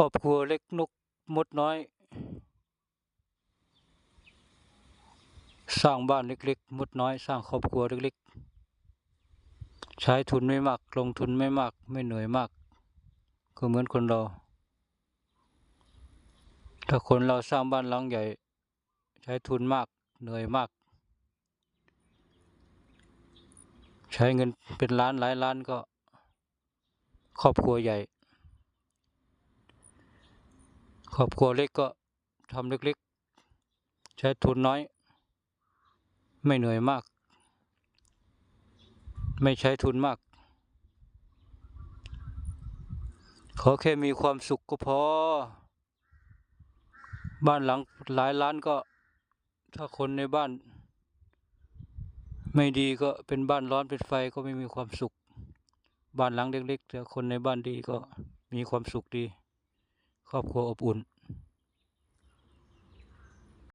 ครอบครัวเล็กนกมดน้อย สร้างบ้านเล็กๆ มดน้อย สร้างครอบครัวเล็กๆ ใช้ทุนไม่มาก ลงทุนไม่มาก ไม่เหนื่อยมาก ก็เหมือนคนเรา ถ้าคนเราสร้างบ้านหลังใหญ่ ใช้ทุนมาก เหนื่อยมาก ใช้เงินเป็นล้านหลายล้านก็ ครอบครัวใหญ่ ครอบครัวเล็กก็ทำเล็กๆ ใช้ทุนน้อย ไม่เหนื่อยมาก ไม่ใช้ทุนมาก ขอแค่มีความสุขก็พอ บ้านหลังหลายล้านก็ ถ้าคนในบ้าน ไม่ดีก็เป็นบ้านร้อนเป็นไฟก็ไม่มีความสุข บ้านหลังเล็กๆแต่คนในบ้านดีก็มีความสุขดี ครอบครัวอบอุ่น